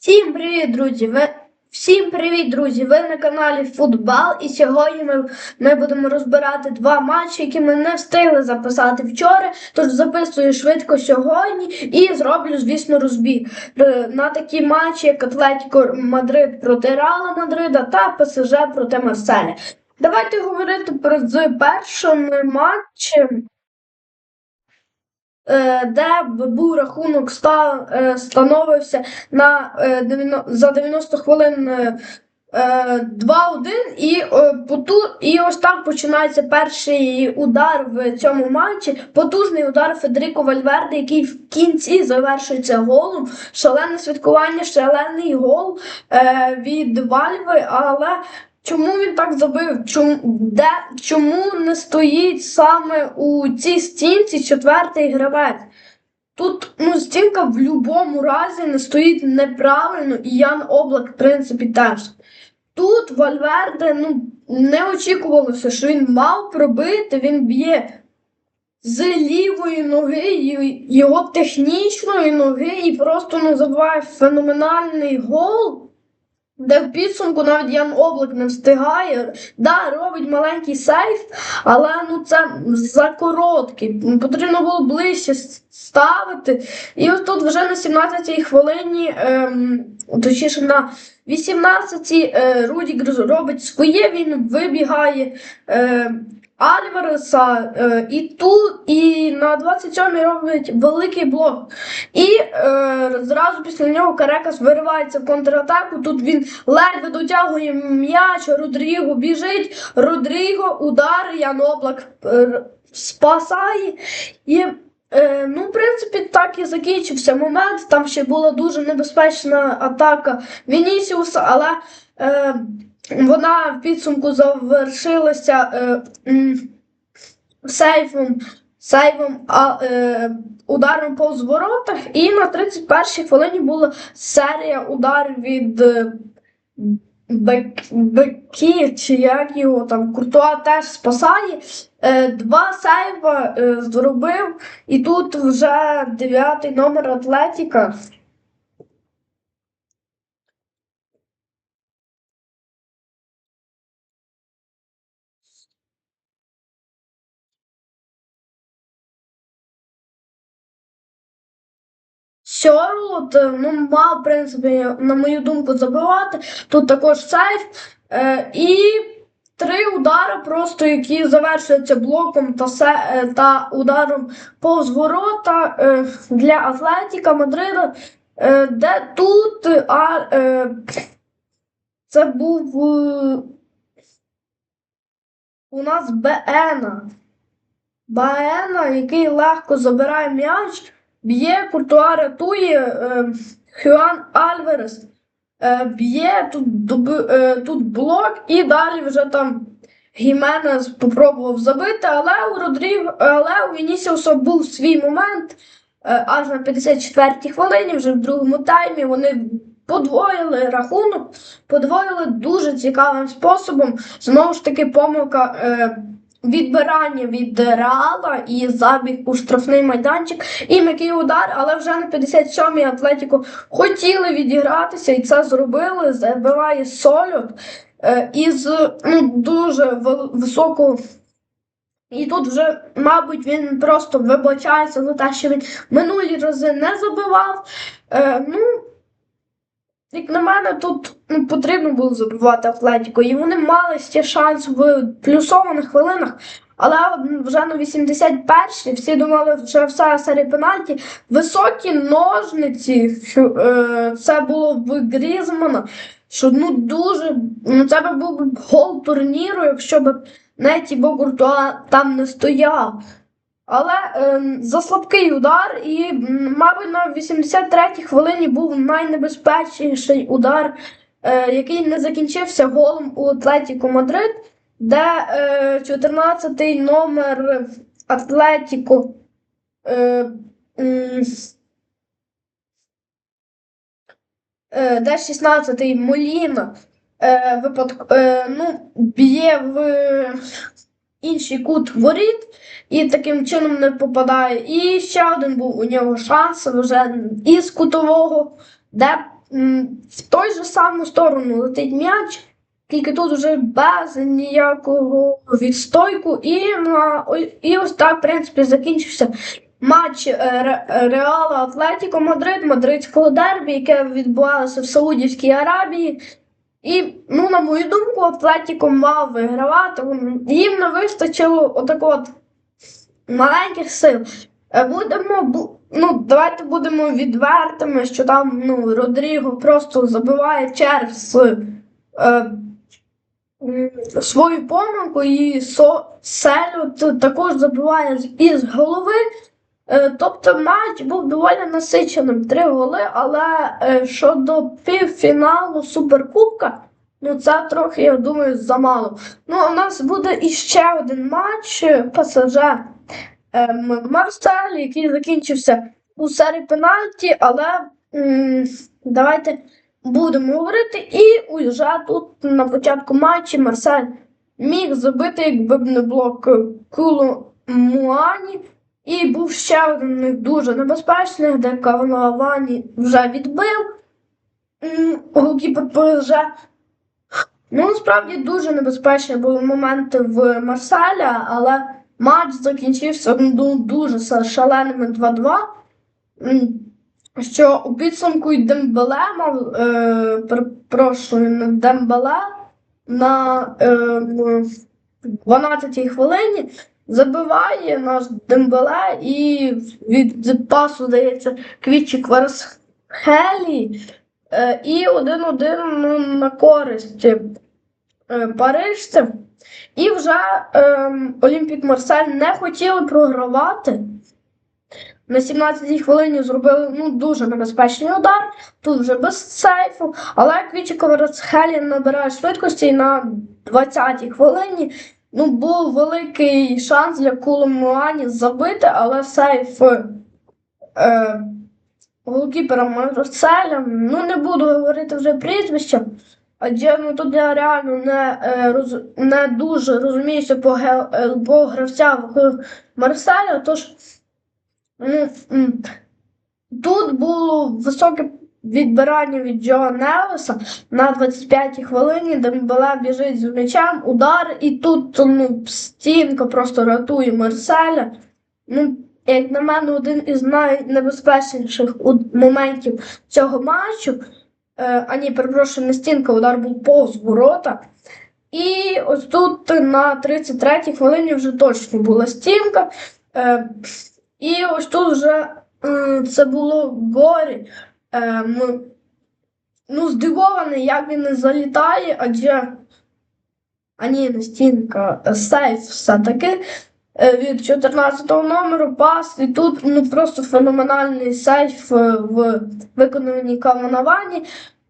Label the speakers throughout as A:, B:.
A: Всім привіт, друзі! Ви... Всім привіт, друзі! Ви на каналі Футбал, і сьогодні ми, ми будемо розбирати два матчі, які ми не встигли записати вчора. Тож записую швидко сьогодні і зроблю, звісно, розбір Е, на такі матчі, як Атлетіко Мадрид проти Реала Мадрида та ПСЖ проти Марселя. Давайте говорити про з першим матчем. Е, де був рахунок е, становився на е, 90 за 90 хвилин е, е, 2-1, і, поту, і ось так починається перший удар в цьому матчі. Потужний удар Федеріко Вальверде, який в кінці завершується голом. Шалене святкування, шалений гол від Вальви, але Чому він так забив? Чому, де, чому не стоїть саме у цій стінці четвертий гравець? Тут ну, стінка в будь-якому разі не стоїть неправильно, і Ян Облак, в принципі, теж. Тут Вальверде ну, не очікувалося, що він мав пробити, він б'є з лівої ноги, його технічної ноги, і просто ну, забиває феноменальний гол. Де в підсумку навіть Ян Облак не встигає. Да, робить маленький сейф, але ну це за короткий. Потрібно було ближче ставити. І от тут вже на 17-й хвилині, ем, точніше на 18-й е, Рудігер робить своє, він вибігає. Е, Альвареса е, і тут, і на 27-й робить великий блок. І е, зразу після нього Карекас виривається в контратаку. Тут він ледве дотягує м'яч, Родріго біжить, Родріго удар, Ян Облак е, спасає. І Е, ну, в принципі, так і закінчився момент. Там ще була дуже небезпечна атака Вінісіуса, але е, вона в підсумку завершилася е, сейфом, сейфом а, е, ударом по воротах. І на 31-й хвилині була серія ударів від е, Бек, Бекі, чи як його там Куртуа теж спасає. Е, два сейва е, зробив, і тут вже дев'ятий номер Атлетіка. Сьорлот, е, ну, мав, в принципі, на мою думку, забивати. Тут також сейф. І три удари, просто які завершуються блоком та, се, е, та ударом повз ворота е, для Атлетіка Мадрида. Е, де тут а, це був у нас Беена. Баена, який легко забирає м'яч, б'є, Куртуа рятує, Хюан Альверес б'є, тут, е, тут блок, і далі вже там Гіменес попробував забити, але у Родріг, але у Вінісіуса був свій момент. Е, аж на 54-й хвилині, вже в другому таймі, вони подвоїли рахунок, подвоїли дуже цікавим способом. Знову ж таки, помилка е, відбирання від Реала і забіг у штрафний майданчик. І м'який удар, але вже на 57-й Атлетіко хотіли відігратися, і це зробили. Забиває Сольот е, із ну, дуже високого. І тут вже, мабуть, він просто вибачається за те, що він минулі рази не забивав. Е, ну, як на мене, тут ну, потрібно було забивати Атлетіко. І вони мали ще шанс в плюсованих хвилинах. Але вже на 81-й всі думали, що все серія пенальті. Високі ножниці, що, е, це було в Грізмана. Що ну дуже ну, це би був гол турніру, якщо б не Тібо Куртуа там не стояв. Але е, за слабкий удар, і, мабуть, на 83-й хвилині був найнебезпечніший удар, е, який не закінчився голом у Атлетіко Мадрид, де е, 14-й номер Атлетіко. Е, е, де 16-й Моліна е, випадк, е, ну, б'є в інший кут воріт і таким чином не попадає. І ще один був у нього шанс вже із кутового, де в той же саму сторону летить м'яч, тільки тут вже без ніякого відстойку. І, і ось так, в принципі, закінчився матч е, Ре- Реала Атлетіко Мадрид, Мадридського дербі, яке відбувалося в Саудівській Аравії. І, ну, на мою думку, Атлетіко мав вигравати. Їм не вистачило отакого от маленьких сил. Е, Будемо, ну, давайте будемо відвертими, що там ну, Родріго просто забиває через е, свою помилку і со, Селю також забиває із голови. Е, Тобто матч був доволі насиченим. Три голи, але е, щодо півфіналу Суперкубка, ну це трохи, я думаю, замало. Ну, у нас буде іще один матч е, ПСЖ Марсель, який закінчився у серії пенальті, але давайте будемо говорити. І уже тут на початку матчі Марсель міг забити, якби б не було К- Кулу Муані. І був ще один дуже небезпечний, де Каванавані вже відбив голкіпер ПСЖ. Ну, насправді дуже небезпечні були моменти в Марселя, але матч закінчився ну, дуже шаленими 2-2. Що у підсумку й Дембеле мав, е, перепрошую, Дембеле на е, 12-й хвилині забиває наш Дембеле і від пасу дається Квічі Кварсхелі. Е, і один-один ну, на користь е, парижців. І вже ем, Олімпік Марсель не хотіли програвати. На 17-й хвилині зробили ну, дуже небезпечний удар. Тут вже без сейфу. Але Квічі Кварцхелі набирає швидкості і на 20-й хвилині ну, був великий шанс для Куломуані забити, але сейф е, голкіпера Марселя, ну не буду говорити вже прізвище, адже ну, тут я реально не, е, роз, не дуже розуміюся по, ге, е, по гравцях Марселя, тож ну, тут було високе відбирання від Джо Невеса на 25-й хвилині, Дембеле біжить з м'ячем, удар, і тут ну, стінка просто рятує Марселя. Ну, як на мене, один із найнебезпечніших моментів цього матчу. Е, а ні, перепрошую, не стінка, удар був повз ворота. І ось тут на 33-й хвилині вже точно була стінка. Е, і ось тут вже це було горі. Е, ну, здивований, як він не залітає, адже. А ні, сейф все-таки е, від 14 го номеру пас. І тут ну, просто феноменальний сейф е, в виконанні Каванавані.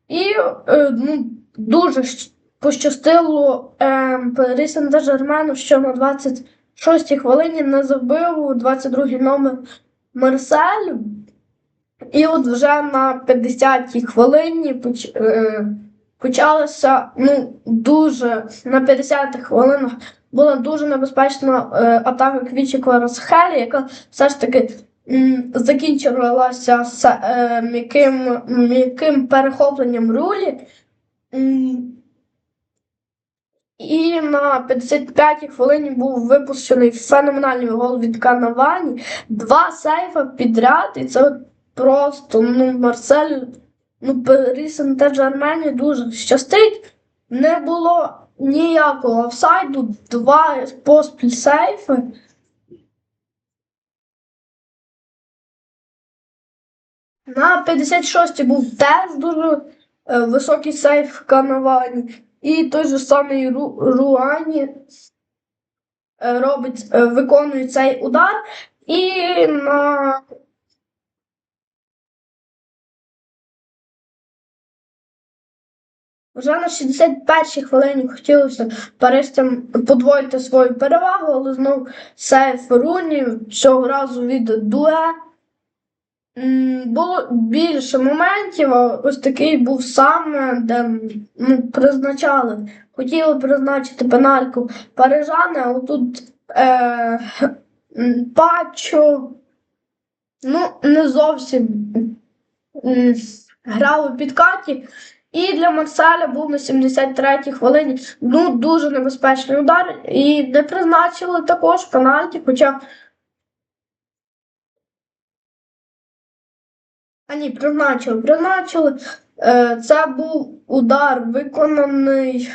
A: І е, ну, дуже пощастило е, Парі Сен-Жермену, що на 26-й хвилині не забив 22-й номер Марсель. І от вже на 50-й хвилині поч, е, почалася ну, дуже на 50-х хвилинах була дуже небезпечна е, атака Квічі Кварасхелі, яка все ж таки м, закінчилася з е, м'яким, м'яким перехопленням рулі. М, І на 55-й хвилині був випущений феноменальний гол від Канавані. Два сейфа підряд, і це просто ну, Марсель, ну, Парі Сен-Жермені дуже щастить. Не було ніякого офсайду, два поспіль сейфи. На 56-й був теж дуже е, високий сейф в Канавані. І той же самий Ру, Руані е, робить, е, виконує цей удар. І на Вже на 61-й хвилині хотілося парижцям подвоїти свою перевагу, але знов сейф Руні цього разу від Дуе. Було більше моментів, а ось такий був саме, де ну, призначали. Хотіли призначити пенальку парижани, але тут е, Пачо ну, не зовсім м, грав у підкаті. І для Марселя був на 73-й хвилині ну, дуже небезпечний удар. І не призначили також пенальті, хоча. А ні, призначили, призначили. Е, Це був удар виконаний.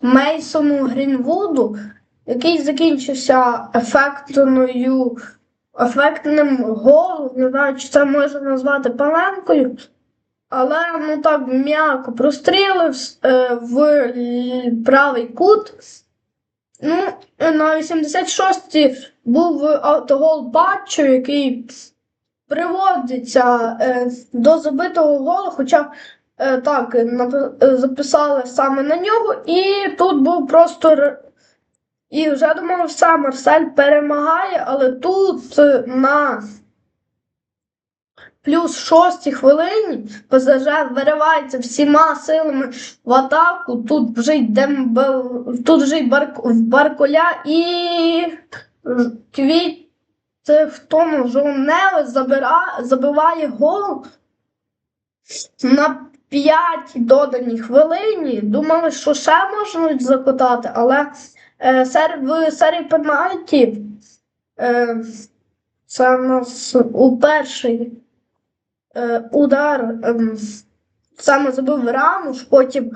A: Мейсону Грінвуду, який закінчився ефектною, ефектним голом. Не знаю, чи це можна назвати паленкою. Але ну так м'яко прострілив е, в правий кут. Ну, на 86-й був автогол Батчо, який приводиться е, до забитого голу, хоча е, так записали саме на нього, і тут був просто. І вже думав, все, Марсель перемагає, але тут е, на плюс шостій хвилині ПСЖ виривається всіма силами в атаку. Тут вже йде тут вже й Бар... Барколя і Квіт в тому Жонеле забира... забиває гол на п'ятій доданій хвилині. Думали, що ще можуть закотати, але е, сер... в серії пенальті е, це у нас перший е, удар ем, саме забив Рамуш, потім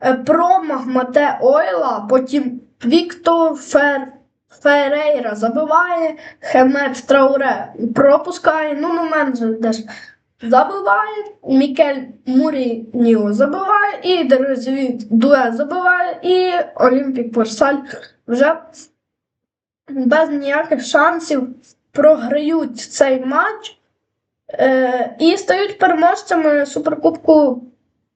A: е, промах Мате Ойла, потім Віктор Фер, Ферейра забиває, Хемет Трауре пропускає, ну момент же теж забиває, Мікель Мурініо забиває, і Дерезовіт Дуе забиває, і Олімпік Марсаль вже без ніяких шансів програють цей матч. Е, і стають переможцями Суперкубку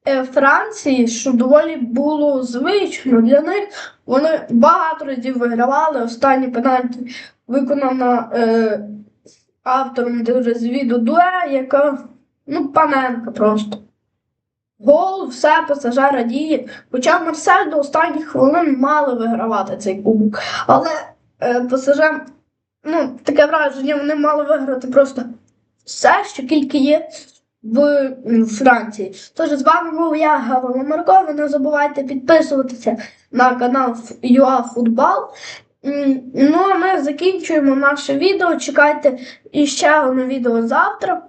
A: е, Франції, що доволі було звично для них. Вони багато разів вигравали. Останні пенальті виконана е, автором звіду Дуе, яка ну, паненка просто. Гол, все, ПСЖ радіє. Хоча Марсель до останніх хвилин мали вигравати цей кубок. Але е, ПСЖ, ну, таке враження, вони мали виграти просто все, що тільки є в Франції. Тож з вами був я, Гаврила Марко. Не забувайте підписуватися на канал ЮАФутбол. Ну, а ми закінчуємо наше відео. Чекайте іще одне відео завтра.